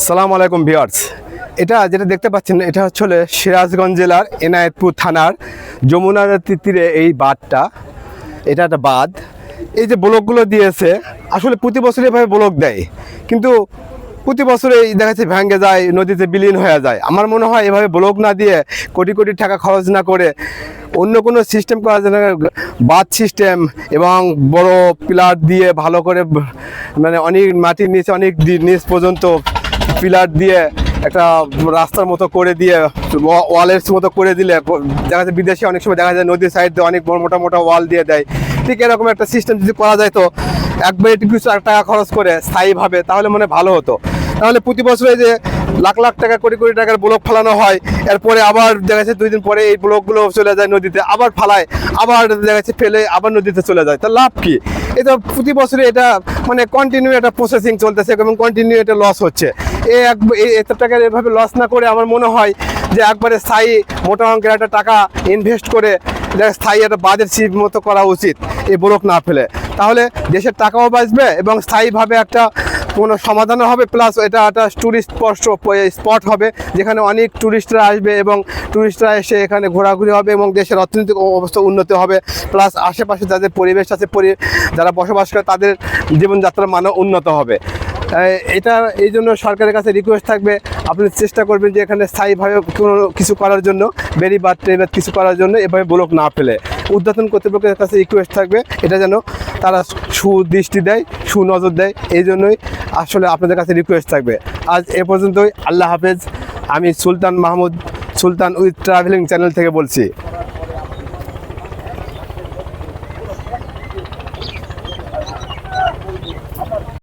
সালাম আলাইকুম ভিওয়ার্স এটা যেটা দেখতে পাচ্ছেন, এটা হচ্ছে সিরাজগঞ্জ জেলার এনায়েতপুর থানার যমুনা তীরে এই বাঁধটা। এটা একটা বাঁধ। এই যে ব্লকগুলো দিয়েছে, আসলে প্রতি বছর এভাবে ব্লক দেয়। কিন্তু প্রতি বছরে এই দেখা যাচ্ছে ভেঙে যায়, নদীতে বিলীন হয়ে যায়। আমার মনে হয় এভাবে ব্লক না দিয়ে কোটি কোটি টাকা খরচ না করে অন্য কোনো সিস্টেম করা যায় বাঁধ সিস্টেম এবং বড় পিলার দিয়ে ভালো করে মানে অনেক মাটির নিচে অনেক নিচ পর্যন্ত পিলার দিয়ে একটা রাস্তার মতো করে দিয়ে, ওয়া- ওয়ালের মতো করে দিলে দেখা যাচ্ছে বিদেশে অনেক সময় দেখা যায় নদীর সাইড দিয়ে অনেক মোটা মোটা ওয়াল দিয়ে দেয়। ঠিক এরকম একটা সিস্টেম যদি করা যায় তো একবার একটু কিছু টাকা খরচ করে স্থায়ীভাবে তাহলে মনে ভালো হতো। তাহলে প্রতি বছরে যে লাখ লাখ টাকা, কোটি কোটি টাকার ব্লক ফেলানো হয়, এরপরে আবার দেখা যাচ্ছে দুই দিন পরে এই ব্লকগুলো চলে যায় নদীতে, আবার ফালায়, আবার দেখা যাচ্ছে ফেলে, আবার নদীতে চলে যায়। তা লাভ কি? এটা প্রতি বছরে এটা মানে কন্টিনিউ একটা প্রসেসিং চলতেছে এবং কন্টিনিউ এটা লস হচ্ছে। এক এত টাকার এভাবে লস না করে আমার মনে হয় যে একবারে স্থায়ী মোটা অঙ্কের একটা টাকা ইনভেস্ট করে স্থায়ী একটা বাজেট সিপ মতো করা উচিত এই ব্লক না ফেলে। তাহলে দেশের টাকাও বাঁচবে এবং স্থায়ীভাবে একটা কোনো সমাধানও হবে প্লাস এটা একটা ট্যুরিস্ট স্পষ্ট স্পট হবে, যেখানে অনেক ট্যুরিস্টরা আসবে এবং ট্যুরিস্টরা এসে এখানে ঘোরাঘুরি হবে এবং দেশের অর্থনৈতিক অবস্থা উন্নতি হবে প্লাস আশেপাশে যাদের পরিবেশ আছে যারা বসবাস করে তাদের জীবনযাত্রার মানও উন্নত হবে। এটা এই জন্য সরকারের কাছে রিকোয়েস্ট থাকবে। আপনি চেষ্টা করবেন যে এখানে স্থায়ীভাবে কোনো কিছু করার জন্য বেরিবাদ টেরিবাদ কিছু করার জন্য এভাবে ব্লক না ফেলে। উদ্যাতন কর্তৃপক্ষের কাছে রিকোয়েস্ট থাকবে, এটা যেন তারা সুদৃষ্টি দেয়, সুনজর দেয়, এই জন্যই আসলে আপনাদের কাছে রিকোয়েস্ট থাকবে। আজ এ পর্যন্তই, আল্লাহ হাফেজ। আমি Sultan Mahmud, Sultan with travelling channel থেকে বলছি।